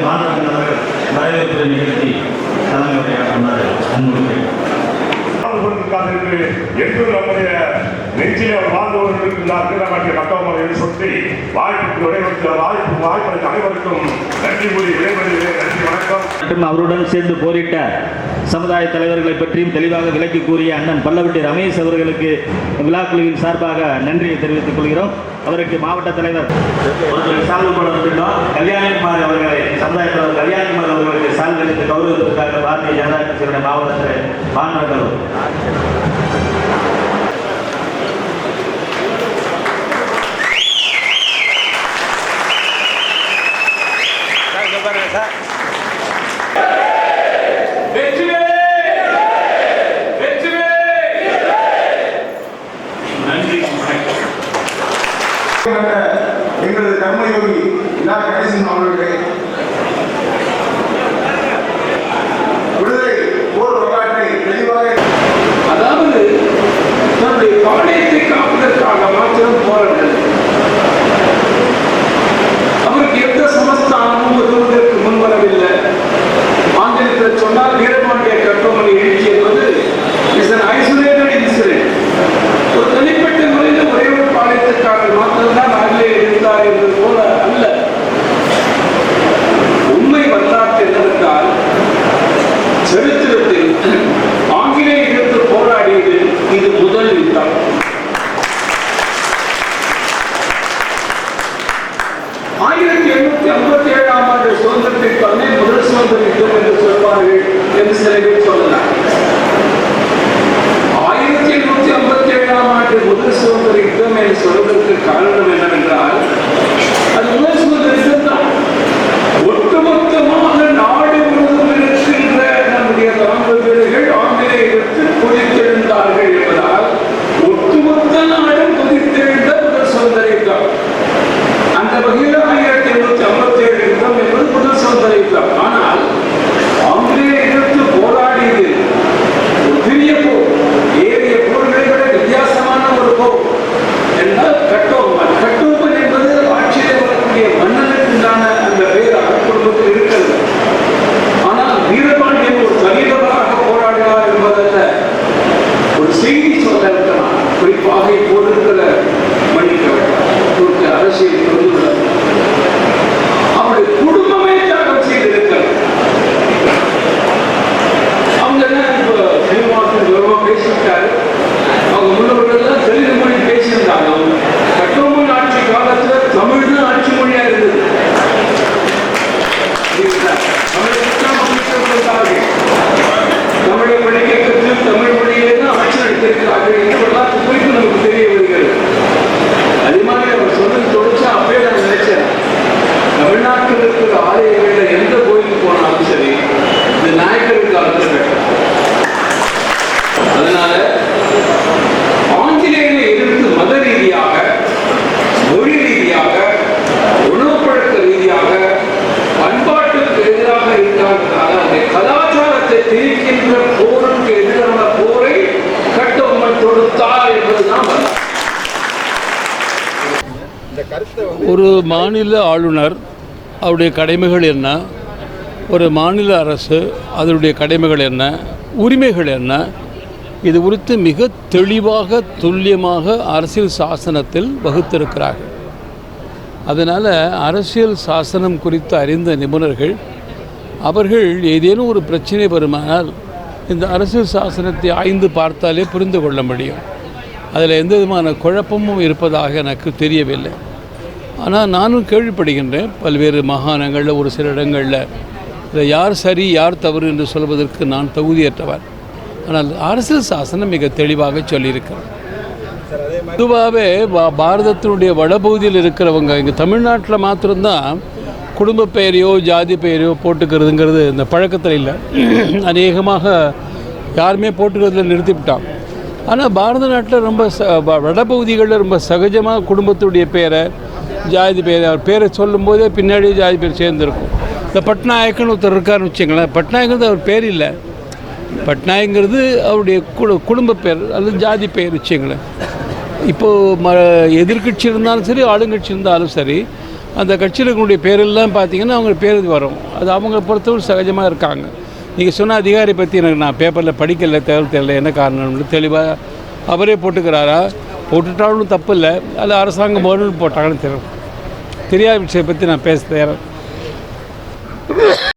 மாநகர் மறைவேற்பு நிகழ்த்தி தலைமை உரையாற்றினார் அன்புக்கு கொண்டிருக்காது என்று என்று நம்முடைய நெஞ்சிலே வாழ்ந்து கொண்டிருக்கிறார் வீரமாட்டிய மக்கள் என்று சொல்லி வாய்ப்புக்கு விடைபெற்ற வாய்ப்பு வாய்ப்பளித்த அனைவருக்கும் நன்றி கூறி விடைபெறுகிறேன். நன்றி வணக்கம். மற்றும் அவருடன் சேர்ந்து போரிட்ட சமுதாய தலைவர்களை பற்றியும் தெளிவாக விளக்கி கூறிய அண்ணன் பல்லவட்டி ரமேஷ் அவர்களுக்கு விழாக்குழுவின் சார்பாக நன்றியை தெரிவித்துக் கொள்கிறோம். அவருக்கு மாவட்ட தலைவர் கல்யாணிக்குமார் அவர்களை சமுதாய தலைவர் கல்யாணிக்குமார் அவர்களுக்கு சால்வு கௌரவத்திற்காக பாரதிய ஜனதா கட்சியினுடைய மாவட்டத்தில் மாணவர்கள் எங்களது கர்மயோகி இரா கணேசன் அவர்களே ஆயிரத்தி எண்ணூத்தி ஐம்பத்தி ஏழாம் ஆண்டு சுதந்திரத்திற்கு அன்னை முதல் சுதந்திர யுத்தம் என்று சொல்வார்கள் என்று சில பேர் சொல்லலாம். ஆயிரத்தி எண்ணூத்தி ஐம்பத்தி ஏழாம் ஆண்டு முதல் சுதந்திர யுத்தம் என்று சொல்வதற்கு காரணம் என்னவென்றால் தமிழ்நாட்டில் இருக்கிற ஆலயங்களில் எந்த கோயிலுக்கு போனாலும் சரி இந்த நாயக்கருக்கு அர்த்தம் வேண்டும். அதனால ஆங்கிலேயரை எதிர்த்து மத ரீதியாக மொழி ரீதியாக உணவு பழக்க ரீதியாக பண்பாட்டுக்கு எதிராக இருக்காங்கிறதால அந்த கலாச்சாரத்தை திரிக்கின்ற போருக்கு எதிரான போரை கட்டபொம்மன் தொடுத்தார் என்பதுதான் ஒரு மாநில ஆளுநர் அவருடைய கடமைகள் என்ன? ஒரு மாநில அரசு அதனுடைய கடமைகள் என்ன? உரிமைகள் என்ன? இது குறித்து மிக தெளிவாக துல்லியமாக அரசியல் சாசனத்தில் வகுத்திருக்கிறார்கள். அதனால் அரசியல் சாசனம் குறித்து அறிந்த நிபுணர்கள் அவர்கள் ஏதேனும் ஒரு பிரச்சனை வருமானால் இந்த அரசியல் சாசனத்தை ஆய்ந்து பார்த்தாலே புரிந்து கொள்ள முடியும். அதில் எந்த விதமான குழப்பமும் இருப்பதாக எனக்கு தெரியவில்லை. ஆனால் நானும் கேள்விப்படுகின்றேன். பல்வேறு மாகாணங்களில் ஒரு சில இடங்களில். இதில் யார் சரி யார் தவறு என்று சொல்வதற்கு நான் தகுதியற்றவர் ஆனால் அரசியல் சாசனம் மிக தெளிவாக சொல்லியிருக்கிறது. பொதுவாகவே பாரதத்தினுடைய வடபகுதியில் இருக்கிறவங்க இங்கே தமிழ்நாட்டில் மாத்திரம்தான் குடும்ப பெயரையோ ஜாதி பெயரையோ போட்டுக்கிறதுங்கிறது இந்த பழக்கத்தில் இல்லை. அநேகமாக யாருமே போட்டுக்கிறதுல நிறுத்திவிட்டான். ஆனால் பாரத நாட்டில் ரொம்ப ச வ- வடபகுதிகளில் ரொம்ப சகஜமாக குடும்பத்துடைய பேரை ஜாதி பேர் அவர் பேரை சொல்லும்போதே பின்னாடியே ஜாதி பேர் சேர்ந்துருக்கும். இந்த பட்நாயக்கன்னு ஒருத்தர் இருக்காருன்னு வச்சுங்களேன் பட்நாயக்கிறது அவர் பேர் இல்லை. பட்நாயக்ங்கிறது அவருடைய குடு குடும்ப பேர் அல்லது ஜாதி பெயர் வச்சுங்களேன் இப்போது ம எதிர்கட்சி இருந்தாலும் சரி ஆளுங்கட்சி இருந்தாலும் சரி அந்த கட்சியினுடைய பேரெல்லாம் பார்த்தீங்கன்னா அவங்க பேர் வரும். அது அவங்கள பொறுத்தவரை சகஜமாக இருக்காங்க. நீங்கள் சொன்ன அதிகாரி பற்றி எனக்கு நான் பேப்பரில் படிக்கல தகவல் தெரியல என்ன காரணம்னு தெளிவாக அவரே போட்டுக்கிறாரா? போட்டுட்டாலும் தப்பு இல்லை அது அரசாங்கம் வேணும்னு போட்டாங்கன்னு தெரியும். தெரியாத விஷயம் பற்றி நான் பேச தயாரா